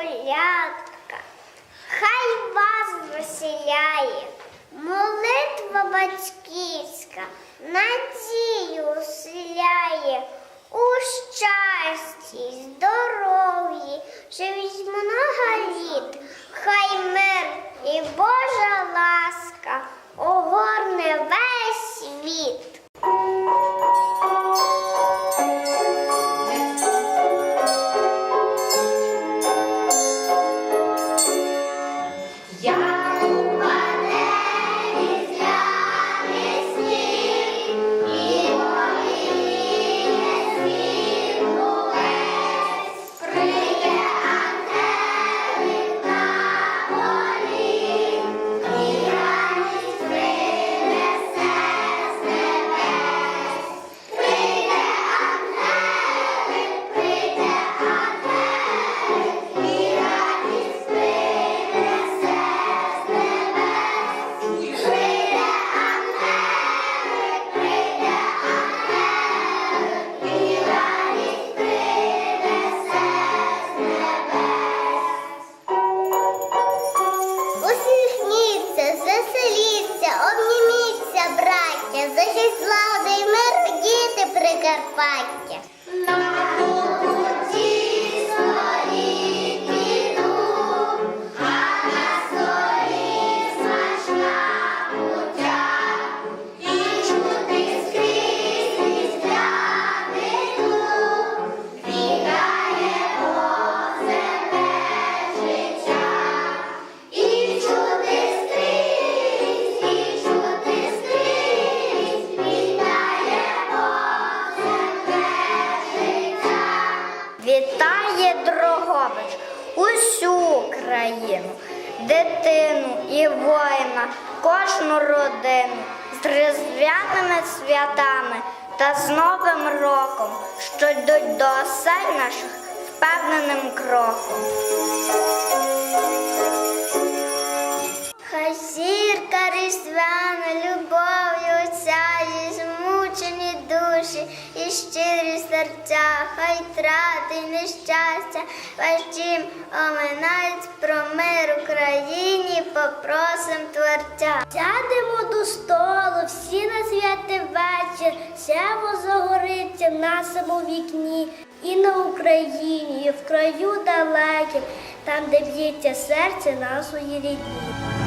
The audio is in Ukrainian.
колядка, хай вас веселяє, молитва батьківська, надію вселяє, щось злагоди й миру діти Прикарпаття. Країну, дитину і воїна, кожну родину з різдвяними святами та з Новим роком, що йдуть до осель наших впевненим кроком. Щирі серця, хай трати нещастя, ваш дім оминають про мир Україні, попросим творця. Сядемо до столу, всі на святий вечір, сяво загориться в нашому вікні. І на Україні, і в краю далеким, там, де б'ється серце нашої рідні.